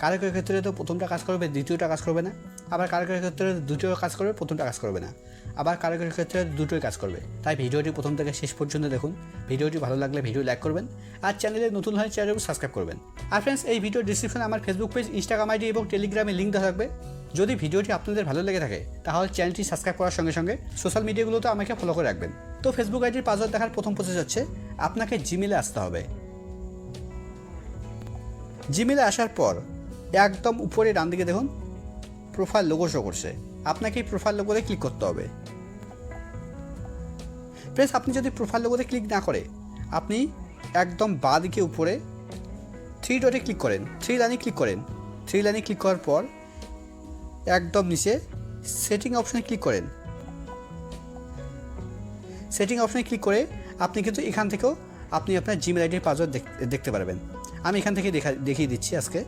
কারও কারও ক্ষেত্রে তো প্রথমটা কাজ করবে, দ্বিতীয়টা কাজ করবে না। আবার কারও কারও ক্ষেত্রে দ্বিতীয় কাজ করবে, প্রথমটা কাজ করবে না। আবার কারও কারও ক্ষেত্রে দুটোই কাজ করবে। তাই ভিডিওটি প্রথম থেকে শেষ পর্যন্ত দেখুন। ভিডিওটি ভালো লাগলে ভিডিও লাইক করবেন আর চ্যানেলে নতুন হয় চ্যানেল সাবস্ক্রাইব করবেন। আর ফ্রেন্ডস এই ভিডিও ডিসক্রিপশনে আমার ফেসবুক পেজ ইনস্টাগ্রাম আইডি এবং টেলিগ্রামে লিঙ্ক দেওয়া থাকবে। যদি ভিডিওটি আপনাদের ভালো লেগে থাকে, তাহলে চ্যানেলটি সাবস্ক্রাইব করার সঙ্গে সঙ্গে সোশ্যাল মিডিয়াগুলোতে আমাকে ফলো করে রাখবেন। তো ফেসবুক আইডির পাসওয়ার্ড দেখার প্রথম প্রসেস হচ্ছে, আপনাকে জিমেলে আসতে হবে। জিমেলে আসার পর একদম উপরে ডান দিকে দেখুন প্রোফাইল লোগো শো করছে। আপনাকে এই প্রোফাইল লোগোতে ক্লিক করতে হবে। প্রেস আপনি যদি প্রোফাইল লোগোতে ক্লিক না করে, আপনি একদম বা দিকে উপরে থ্রি ডটে ক্লিক করেন থ্রি লাইনে ক্লিক করেন থ্রি লাইনে ক্লিক করার পর একদম নিচে সেটিং অপশানে ক্লিক করেন। সেটিং অপশানে ক্লিক করে আপনি কিন্তু এখান থেকেও আপনি আপনার জিমেল আইডির পাসওয়ার্ড দেখতে পারবেন। আমি এখান থেকে দেখা, দেখিয়ে দিচ্ছি আজকে।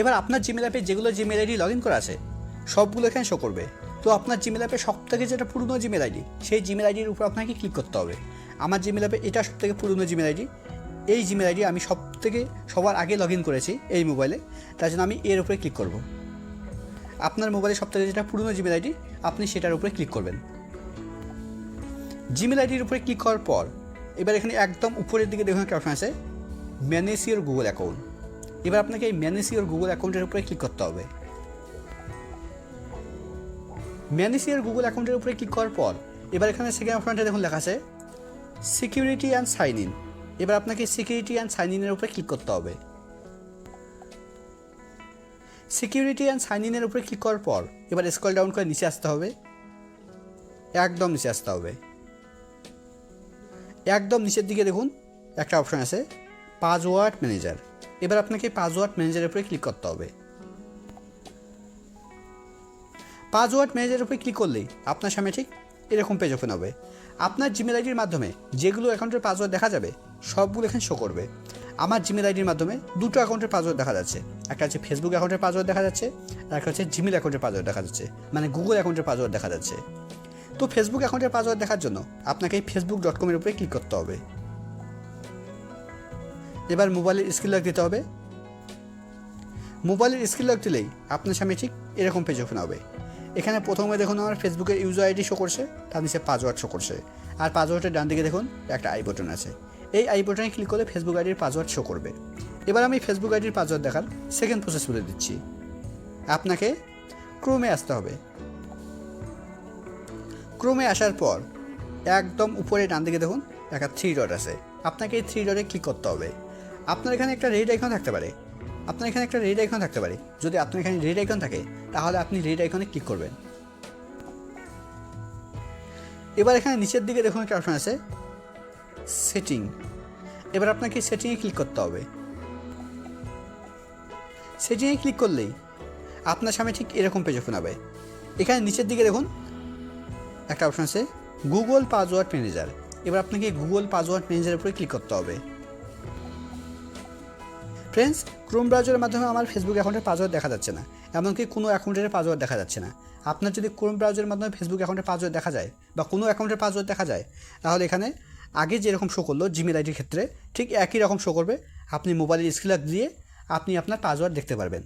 এবার আপনার জিমেল অ্যাপে যেগুলো জিমেল আইডি লগ ইন করা আছে, সবগুলো এখানে শো করবে। তো আপনার জিমেল অ্যাপে সব থেকে যেটা পুরনো জিমেল আইডি সেই জিমেল আইডির উপর আপনাকে ক্লিক করতে হবে। আমার জিমেল অ্যাপে এটা সব থেকে পুরনো জিমেল আইডি এই জিমেল আইডি আমি সব থেকে সবার আগে লগ ইন করেছি এই মোবাইলে তার জন্য আমি এর উপরে ক্লিক করব। আপনার মোবাইলে সব থেকে যেটা পুরনো জিমেল আইডি আপনি সেটার উপরে ক্লিক করবেন। জিমেল আইডির উপরে ক্লিক করার পর, এবার এখানে একদম উপরের দিকে দেখুন একটা অপশন আছে ম্যানেজ ইউর গুগল অ্যাকাউন্ট এবার আপনাকে এই ম্যানেজ ইউর গুগল অ্যাকাউন্টের উপরে ক্লিক করতে হবে। ম্যানেজ ইউর গুগল অ্যাকাউন্টের উপরে ক্লিক করার পর, এবার এখানে সেকেন্ড অপশনটা দেখুন লেখা আছে সিকিউরিটি অ্যান্ড সাইন ইন এবার আপনাকে সিকিউরিটি অ্যান্ড সাইন ইনের উপরে ক্লিক করতে হবে। সিকিউরিটি অ্যান্ড সাইন ইনের উপরে ক্লিক করার পর, এবার স্কল ডাউন করে নিচে আসতে হবে। একদম নিচে আসতে হবে। একদম নিচের দিকে দেখুন, একটা অপশন আছে পাসওয়ার্ড ম্যানেজার এবার আপনাকে পাসওয়ার্ড ম্যানেজারের উপরে ক্লিক করতে হবে। পাসওয়ার্ড ম্যানেজারের উপরে ক্লিক করলেই আপনার সামনে ঠিক এরকম পেজ ওপেন হবে। আপনার জিমেল আইডির মাধ্যমে যেগুলো অ্যাকাউন্টের পাসওয়ার্ড দেখা যাবে, সবগুলো এখানে শো করবে। আমার জিমেল আইডির মাধ্যমে দুটো অ্যাকাউন্টের পাসওয়ার্ড দেখা যাচ্ছে। একটা হচ্ছে ফেসবুক অ্যাকাউন্টের পাসওয়ার্ড দেখা যাচ্ছে, আর একটা হচ্ছে জিমেল অ্যাকাউন্টের পাসওয়ার্ড দেখা যাচ্ছে মানে গুগল অ্যাকাউন্টের পাসওয়ার্ড দেখা যাচ্ছে। তো ফেসবুক অ্যাকাউন্টের পাসওয়ার্ড দেখার জন্য আপনাকে ফেসবুক ডট কমের উপরে ক্লিক করতে হবে। এবার মোবাইলের স্ক্রিন লক দিতে হবে। মোবাইলের স্ক্রিন লক দিলেই আপনার সামনে ঠিক এরকম পেজ ওপেন হবে। এখানে প্রথমে দেখুন আমার ফেসবুকের ইউজার আইডি শো করছে, তার নিচে পাসওয়ার্ড শো করছে। আর পাসওয়ার্ডের ডান দিকে দেখুন, একটা আই বটন আছে। এই আই বটনে ক্লিক করলে ফেসবুক আইডির পাসওয়ার্ড শো করবে। এবার আমি ফেসবুক আইডির পাসওয়ার্ড দেখার সেকেন্ড প্রসেস বলে দিচ্ছি। আপনাকে ক্রোমে আসতে হবে। ক্রোমে আসার পর একদম উপরে ডান দিকে দেখুন, একটা থ্রি ডট আছে। আপনাকে এই থ্রি ডটে ক্লিক করতে হবে। আপনার এখানে একটা রেড আইকন থাকতে পারে। আপনার এখানে একটা রেড আইকন থাকতে পারে। যদি আপনার এখানে রেড আইকন থাকে, তাহলে আপনি রেড আইকনে ক্লিক করবেন। এবার এখানে নিচের দিকে দেখুন একটা অপশন আছে সেটিং এবার আপনাকে সেটিংয়ে ক্লিক করতে হবে। সেটিংয়ে ক্লিক করলেই আপনার সামনে ঠিক এরকম পেজ ওপেন হবে। এখানে নিচের দিকে দেখুন, একটা অপশন আছে গুগল পাসওয়ার্ড ম্যানেজার এবার আপনাকে গুগল পাসওয়ার্ড ম্যানেজারের উপরে ক্লিক করতে হবে। ফ্রেন্ডস ক্রোম ব্রাউজারের মাধ্যমে আমার ফেসবুক অ্যাকাউন্টের পাসওয়ার্ড দেখা যাচ্ছে না, এমনকি কোনো অ্যাকাউন্টের পাসওয়ার্ড দেখা যাচ্ছে না। আপনার যদি ক্রোম ব্রাউজারের মাধ্যমে ফেসবুক অ্যাকাউন্টের পাসওয়ার্ড দেখা যায় বা কোনো অ্যাকাউন্টের পাসওয়ার্ড দেখা যায়, তাহলে এখানে আগে যেরকম শো করল জিমেল আইডির ক্ষেত্রে, ঠিক একই রকম শো করবে। আপনি মোবাইলের স্ক্রিন দিয়ে আপনি আপনার পাসওয়ার্ড দেখতে পারবেন।